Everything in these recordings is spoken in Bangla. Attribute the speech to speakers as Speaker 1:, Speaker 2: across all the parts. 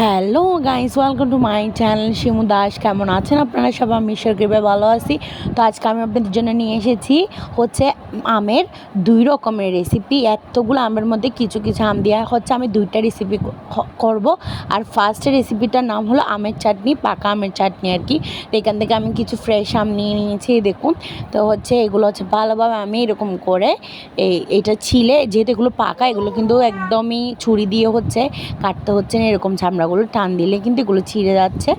Speaker 1: Hello guys welcome to my channel Shimu Das কেমন আছেন আপনারা? সব আমি ঈশ্বর কৃপে ভালো আছি। তো আজকে আমি আপনাদের জন্য নিয়ে এসেছি হচ্ছে আমের দুই রকমের রেসিপি এতগুলো আমের মধ্যে কিছু কিছু আম দেওয়া হচ্ছে। আমি দুইটা রেসিপি করব। আর ফার্স্ট রেসিপিটার নাম হলো আমের চাটনি, পাকা আমের চাটনি আর কি। তো এখান থেকে আমি কিছু ফ্রেশ আম নিয়ে নিয়েছি দেখুন। তো হচ্ছে এগুলো হচ্ছে ভালোভাবে আমি এরকম করে এই, এটা ছিলে। যেহেতু এগুলো পাকা, এগুলো কিন্তু একদমই ছুরি দিয়ে হচ্ছে কাটতে হচ্ছে না, এরকম চামড়াগুলো টান দিলে কিন্তু এগুলো ছিঁড়ে যাচ্ছে।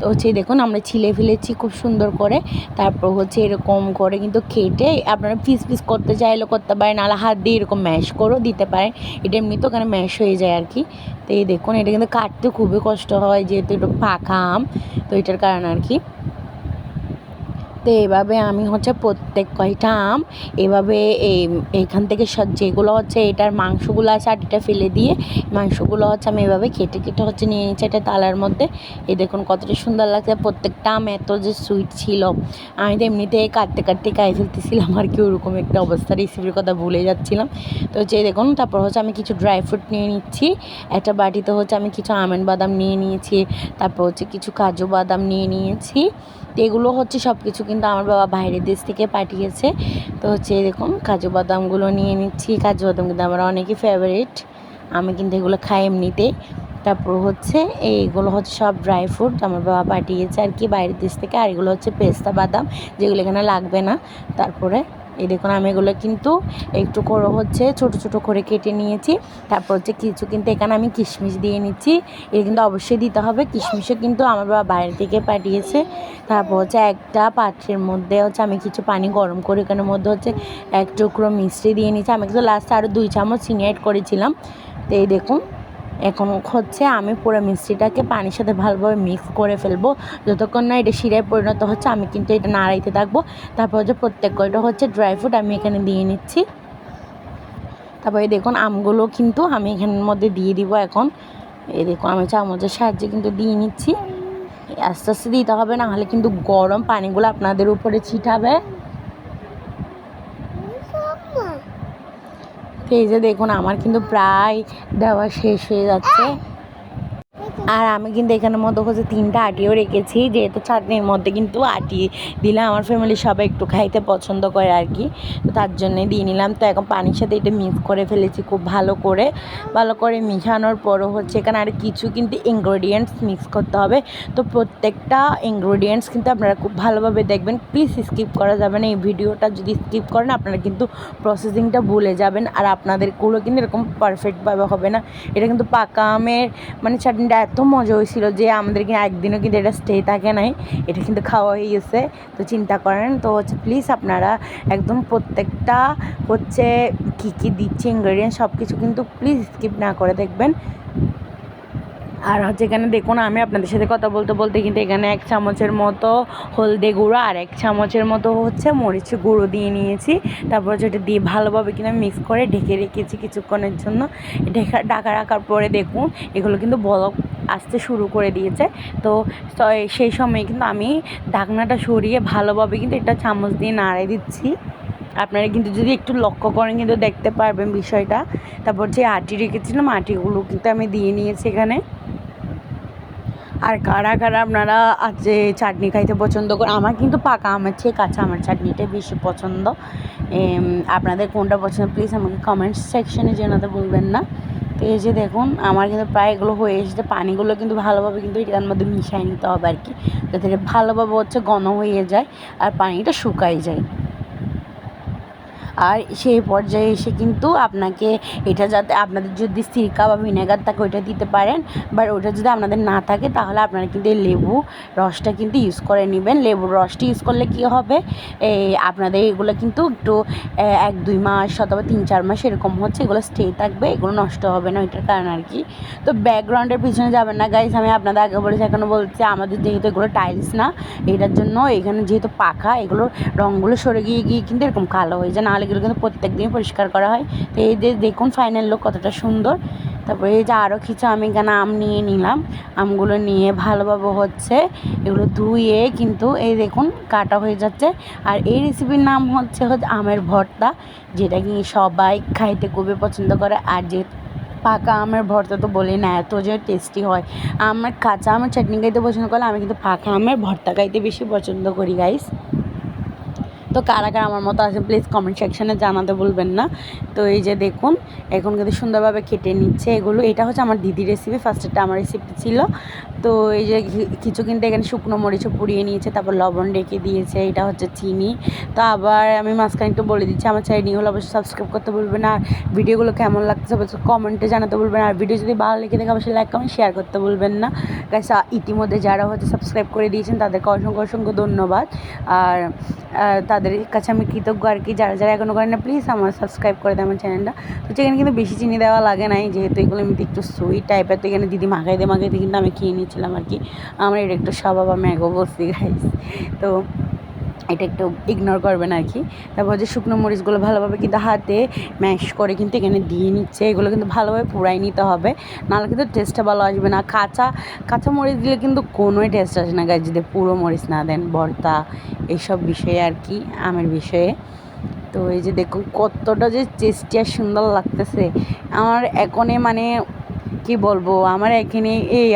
Speaker 1: তো হচ্ছে দেখুন আমরা ছিলে ফেলেছি খুব সুন্দর করে। তারপর হচ্ছে এরকম করে কিন্তু কেটে আপনারা পিস পিস করতে চাইলে করতে পারেন, নাহলে হাত দিয়ে এরকম ম্যাশ করেও দিতে পারেন। এটা এমনি তো ওখানে ম্যাশ হয়ে যায় আর কি। তো এই দেখুন এটা কিন্তু কাটতে খুবই কষ্ট হয়, যেহেতু একটু পাকা আম, তো এটার কারণে আর কি। তো এভাবে আমি হচ্ছে প্রত্যেক কয়টা আম এভাবে এই এখান থেকে যেগুলো হচ্ছে এটার মাংসগুলো আছে আর এটা ফেলে দিয়ে মাংসগুলো হচ্ছে আমি এভাবে কেটে কেটে হচ্ছে নিয়ে নিচ্ছি এটা তালার মধ্যে। এই দেখুন কতটা সুন্দর লাগছে, প্রত্যেকটা আম এত যে সুইট ছিল। আমি তো এমনিতে কাটতে কাটতে খাই ফেলতেছিলাম আর কি, ওরকম একটা অবস্থা রেসিপির কথা ভুলে যাচ্ছিলাম। তো হচ্ছে দেখুন, তারপর হচ্ছে আমি কিছু ড্রাই ফ্রুট নিয়ে নিচ্ছি। একটা বাটিতে হচ্ছে আমি কিছু আমেন বাদাম নিয়ে নিয়েছি, তারপর হচ্ছে কিছু কাজু বাদাম নিয়ে নিয়েছি। তো এগুলো হচ্ছে সব কিছু কিন্তু আমার বাবা বাইরের দেশ থেকে পাঠিয়েছে। তো হচ্ছে এরকম কাজু বাদামগুলো নিয়ে নিচ্ছি। কাজু বাদাম কিন্তু আমার অনেকই ফেভারিট আমি কিন্তু এগুলো খাই এমনিতে। তারপর হচ্ছে এইগুলো হচ্ছে সব ড্রাই ফ্রুট আমার বাবা পাঠিয়েছে আর কি বাইরের দেশ থেকে। আর এগুলো হচ্ছে পেস্তা বাদাম যেগুলো এখানে লাগবে না। তারপরে এই দেখুন, আমি এগুলো কিন্তু একটু করে হচ্ছে ছোট ছোট করে কেটে নিয়েছি। তারপর হচ্ছে কিছু কিন্তু এখানে আমি কিশমিশ দিয়ে নিচ্ছি। এটা কিন্তু অবশ্যই দিতে হবে। কিশমিশও কিন্তু আমার বাবা বাইরে থেকে পাঠিয়েছে। তারপর হচ্ছে একটা পাত্রের মধ্যে হচ্ছে আমি কিছু পানি গরম করে এখানের মধ্যে হচ্ছে এক টুকরো মিষ্টি দিয়ে নিচ্ছি। আমি কিন্তু লাস্টে আরও দুই চামচ চিনি অ্যাড করেছিলাম। তো এই দেখুন এখন হচ্ছে আমি পুরো মিষ্টিটাকে পানির সাথে ভালোভাবে মিক্স করে ফেলব। যতক্ষণ না এটা শিরায় পরিণত হচ্ছে, আমি কিন্তু এটা নাড়াইতে থাকব। তারপর হচ্ছে প্রত্যেক কয়টা হচ্ছে ড্রাই ফ্রুট আমি এখানে দিয়ে নিচ্ছি। তারপরে দেখুন, আমগুলো কিন্তু আমি এখানের মধ্যে দিয়ে দিব এখন। এই দেখুন, আমি চামচের সাহায্যে কিন্তু দিয়ে নিচ্ছি। আস্তে আস্তে দিতে হবে না হলে কিন্তু গরম পানিগুলো আপনাদের উপরে ছিটাবে তো এই যে দেখুন আমার কিন্তু প্রায় দেওয়া শেষ হয়ে যাচ্ছে। আর আমি কিন্তু এখানের মধ্যে হচ্ছে তিনটা আটিও রেখেছি, যেহেতু চাটনির মধ্যে কিন্তু আটি দিলে আমার ফ্যামিলি সবাই একটু খাইতে পছন্দ করে আর কি। তো তার জন্যে দিয়ে নিলাম। তো এখন পানির সাথে এটা মিক্স করে ফেলেছি খুব ভালো করে। ভালো করে মিশানোর পরও হচ্ছে এখানে আর কিছু কিন্তু ইনগ্রেডিয়েন্টস মিক্স করতে হবে। তো প্রত্যেকটা ইনগ্রেডিয়েন্টস কিন্তু আপনারা খুব ভালোভাবে দেখবেন। প্লিজ স্কিপ করা যাবে না। এই ভিডিওটা যদি স্কিপ করেন, আপনারা কিন্তু প্রসেসিংটা ভুলে যাবেন। আর আপনাদেরগুলো কিন্তু এরকম পারফেক্টভাবে হবে না। এটা কিন্তু পাকা আমের মানে চাটনিটা এত মজা হয়েছিল যে আমাদের কিন্তু একদিনও কিন্তু এটা স্টে থাকে নাই। এটা কিন্তু খাওয়া হয়ে গেছে। তো চিন্তা করেন, তো হচ্ছে প্লিজ আপনারা একদম প্রত্যেকটা হচ্ছে কী কী দিচ্ছে ইনগ্রেডিয়েন্ট সব কিছু কিন্তু প্লিজ স্কিপ না করে দেখবেন। আর হচ্ছে এখানে দেখুন, আমি আপনাদের সাথে কথা বলতে বলতে কিন্তু এখানে এক চামচের মতো হলদে গুঁড়ো আর এক চামচের মতো হচ্ছে মরিচ গুঁড়ো দিয়ে নিয়েছি। তারপর হচ্ছে ওটা দিয়ে ভালোভাবে কিনা মিক্স করে ঢেকে রেখেছি কিছুক্ষণের জন্য। ঢেকা, ঢাকা রাখার পরে দেখুন, এগুলো কিন্তু বলক আসতে শুরু করে দিয়েছে। তো সেই সময় কিন্তু আমি ঢাকনাটা সরিয়ে ভালোভাবে কিন্তু এটা চামচ দিয়ে নাড়াই দিচ্ছি। আপনারা কিন্তু যদি একটু লক্ষ্য করেন কিন্তু দেখতে পারবেন বিষয়টা। তারপর যে আটি রেখেছিলাম, আটিগুলো কিন্তু আমি দিয়ে নিয়েছি এখানে। আর কারা কারা আপনারা যে চাটনি খাইতে পছন্দ করেন আমার কিন্তু পাকা আমের চেয়ে কাঁচা আমার চাটনিটাই বেশি পছন্দ। আপনাদের কোনটা পছন্দ প্লিজ আমাকে কমেন্ট সেকশনে জানাতে বলবেন না। এই যে দেখুন, আমার কিন্তু প্রায় এগুলো হয়ে এসেছে। পানিগুলো কিন্তু ভালোভাবে কিন্তু এটার মধ্যে মিশাই নিতে হবে আর কি। যাতে ভালোভাবে হচ্ছে ঘন হয়ে যায় আর পানিটা শুকাই যায়। আর সেই পর্যায়ে এসে কিন্তু আপনাকে এটা যাতে আপনাদের যদি সিরকা বা ভিনেগার থাকে, ওইটা দিতে পারেন। বাট ওটা যদি আপনাদের না থাকে, তাহলে আপনারা কিন্তু এই লেবু রসটা কিন্তু ইউজ করে নেবেন। লেবুর রসটা ইউজ করলে কী হবে? এই আপনাদের এগুলো কিন্তু একটু এক, দুই মাস অথবা তিন, চার মাস এরকম হচ্ছে, এগুলো স্টে থাকবে, এগুলো নষ্ট হবে না ওইটার কারণে আর কি। তো ব্যাকগ্রাউন্ডের পিছনে যাবেন না গাইজ আমি আপনাদের আগে বলেছি এখনও বলছি, আমাদের যেহেতু এগুলো টাইলস না, এটার জন্য এখানে যেহেতু পাখা এগুলো রঙগুলো সরে গিয়ে গিয়ে কিন্তু এরকম কালো হয়ে যায়, নাহলে এগুলো কিন্তু প্রত্যেক দিন পরিষ্কার করা হয়। তো এই যে দেখুন ফাইনাল লুক কতটা সুন্দর। তারপরে এই যে আরও কিছু আমি এখানে আম নিয়ে নিলাম। আমগুলো নিয়ে ভালোভাবে হচ্ছে এগুলো ধুয়ে কিন্তু এই দেখুন কাটা হয়ে যাচ্ছে। আর এই রেসিপির নাম হচ্ছে হচ্ছে আমের ভর্তা, যেটা কি সবাই খাইতে খুবই পছন্দ করে। আর যে পাকা আমের ভর্তা তো বলি না, এত যে টেস্টি হয়। আমার কাঁচা আমের চাটনি খাইতে পছন্দ করলে আমি কিন্তু পাকা আমের ভর্তা খাইতে বেশি পছন্দ করি গাইস তো কারা কারা আমার মতো আছে প্লিজ কমেন্ট সেকশানে জানাতে বলবেন না। তো এই যে দেখুন, এখন কিন্তু সুন্দরভাবে কেটে নিচ্ছে এগুলো। এটা হচ্ছে আমার দিদির রেসিপি ফার্স্টেরটা আমার রেসিপি ছিল। তো এই যে কিছু কিন্তু এখানে শুকনো মরিচও পুড়িয়ে নিয়েছে, তারপর লবণ রেখে দিয়েছে, এটা হচ্ছে চিনি। তো আবার আমি মাঝখানে একটু বলে দিচ্ছি, আমার চ্যানেল হলে অবশ্যই সাবস্ক্রাইব করতে বলবেন আর ভিডিওগুলো কেমন লাগছে অবশ্যই কমেন্টে জানাতে বলবেন আর ভিডিও যদি ভালো লেগে থাকে, অবশ্যই লাইক কমেন্ট শেয়ার করতে বলবেন না। গাইস ইতিমধ্যে যারা হচ্ছে সাবস্ক্রাইব করে দিয়েছেন, তাদেরকে অসংখ্য অসংখ্য ধন্যবাদ। আর তাদের কাছে আমি কৃতজ্ঞ আর কি। যারা যারা এখনও করেন না প্লিজ আমার সাবস্ক্রাইব করে দেয় আমার চ্যানেলটা তো সেখানে কিন্তু বেশি চিনি দেওয়া লাগে নাই, যেহেতু এগুলো এমনিতে একটু সুইট টাইপের তো এখানে দিদি মাখাই দিয়ে মাখাই মাখাইতে কিন্তু আমি খেয়ে নিয়েছিলাম আর কি। আমার এটা একটু স্বভাব, আমি এগো বলছি গাইস তো এটা একটু ইগনোর করবেন আর কি তারপর যে শুকনো মরিচগুলো ভালোভাবে কিন্তু হাতে ম্যাশ করে কিন্তু এখানে দিয়ে নিচ্ছে। এগুলো কিন্তু ভালোভাবে পুরাই নিতে হবে। নাহলে কিন্তু টেস্টটা ভালো আসবে না। কাঁচা কাঁচা মরিচ দিলে কিন্তু কোনোই টেস্ট আসে না গাছ যদি পুরো মরিচ না দেন, ভর্তা, এইসব বিষয়ে আর কি আমের বিষয়ে। তো এই যে দেখুন কতটা যে টেস্টি আর সুন্দর লাগতেছে। আমার এখনে মানে কি বলব? আমার এখানে এই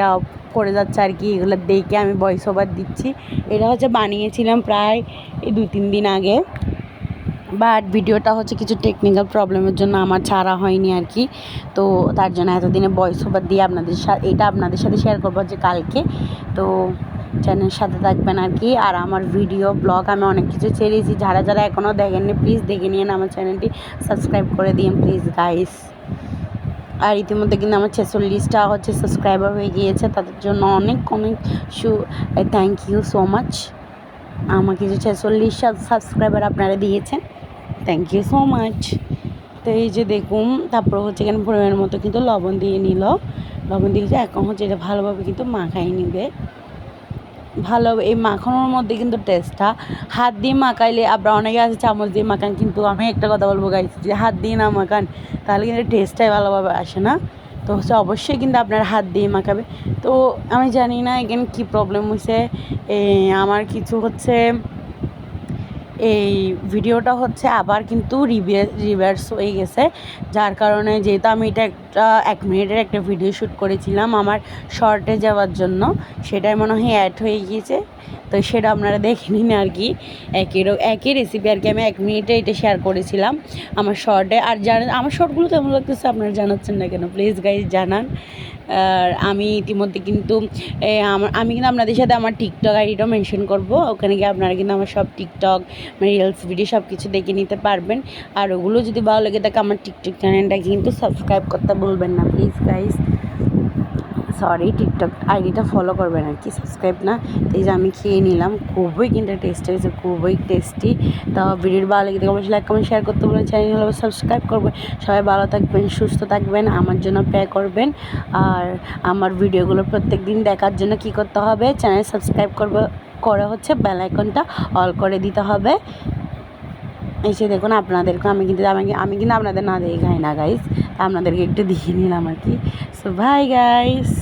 Speaker 1: করে যাচ্ছে আর কি, এগুলো দেখে আমি ভয়েস ওভার দিচ্ছি। এটা হচ্ছে বানিয়েছিলাম প্রায় এই দুই তিন দিন আগে। বাট ভিডিওটা হচ্ছে কিছু টেকনিক্যাল প্রবলেমের জন্য আমার ছাড়া হয়নি আর কি। তো তার জন্য এতদিনে ভয়েস ওভার দিয়ে আপনাদের সাথে এটা আপনাদের সাথে শেয়ার করব যে কালকে। তো চ্যানেলের সাথে থাকবেন আর কি। আর আমার ভিডিও ব্লগ আমি অনেক কিছু ছেড়েছি যারা যারা এখনও দেখেননি প্লিজ দেখে নিন আমার চ্যানেলটি সাবস্ক্রাইব করে দিন প্লিজ গাইস আর ইতিমধ্যে কিন্তু আমার ছেচল্লিশটা হচ্ছে সাবস্ক্রাইবার হয়ে গিয়েছে, তাদের জন্য অনেক অনেক সু থ্যাংক ইউ সো মাচ আমাকে যে ছেচল্লিশ সাবস্ক্রাইবার আপনারা দিয়েছেন থ্যাংক ইউ সো মাচ তো এই যে দেখুন, তারপর হচ্ছে এখানে পরিমাণের মতো কিন্তু লবণ দিয়ে নিল। লবণ দিয়ে যে এখন হচ্ছে এটা ভালোভাবে কিন্তু মাখাই নিবে। ভালো, এই মাখানোর মধ্যে কিন্তু টেস্টটা হাত দিয়ে মাখাইলে আবার অনেকে আছে, চামচ দিয়ে মাখান, কিন্তু আমি একটা কথা বলব গাইছি যে হাত দিয়ে না মাখান, তাহলে কিন্তু টেস্টটাই ভালোভাবে আসে না। তো হচ্ছে অবশ্যই কিন্তু আপনার হাত দিয়ে মাখাবে। তো আমি জানি না এখানে কী প্রবলেম হয়েছে আমার কিছু হচ্ছে, এই ভিডিওটা হচ্ছে আবার কিন্তু রিভার্স হয়ে গেছে। যার কারণে যেহেতু আমি এটা এক মিনিটের একটা ভিডিও শ্যুট করেছিলাম আমার শর্টে যাওয়ার জন্য। সেটাই মনে হয় অ্যাড হয়ে গিয়েছে। তো সেটা আপনারা দেখে নিন আর কি। একই একই রেসিপি আর কি আমি এক মিনিটে এটা শেয়ার করেছিলাম আমার শর্টে। আর জানেন আমার শর্টগুলো কেমন লাগতেছে আপনারা জানাচ্ছেন না কেন? প্লিজ গাইজ জানান। আর আমি ইতিমধ্যে কিন্তু আমার আমি কিন্তু আপনাদের সাথে আমার টিকটক আইডিটাও মেনশন করব। ওখানে গিয়ে আপনারা কিন্তু আমার সব টিকটক রিলস ভিডিও সব কিছু দেখে নিতে পারবেন। আর ওগুলো যদি ভালো লেগে থাকে আমার টিকটক চ্যানেলটা কিন্তু সাবস্ক্রাইব করতে বলবেন না প্লিজ গাইজ সরি টিকটক আইডিটা ফলো করবেন আর কি সাবস্ক্রাইব না। এই যে আমি খেয়ে নিলাম, খুবই কিন্তু টেস্টি হয়েছে, খুবই টেস্টি তো ভিডিওর ভালো লেগে অবশ্যই লাইক কমেন্ট শেয়ার করতে বলবেন চ্যানেল হলে সাবস্ক্রাইব করবেন। সবাই ভালো থাকবেন, সুস্থ থাকবেন, আমার জন্য প্রে করবেন। আর আমার ভিডিওগুলো প্রত্যেক দিন দেখার জন্য কি করতে হবে? চ্যানেল সাবস্ক্রাইব করবে, করে হচ্ছে বেল আইকনটা অল করে দিতে হবে। এসে দেখুন, আপনাদেরকে আমি কিন্তু, আমি আমি কিন্তু আপনাদের না দেখে খাই না গাইস আপনাদেরকে একটু দিয়ে নিলাম আর কি। সো ভাই গাইস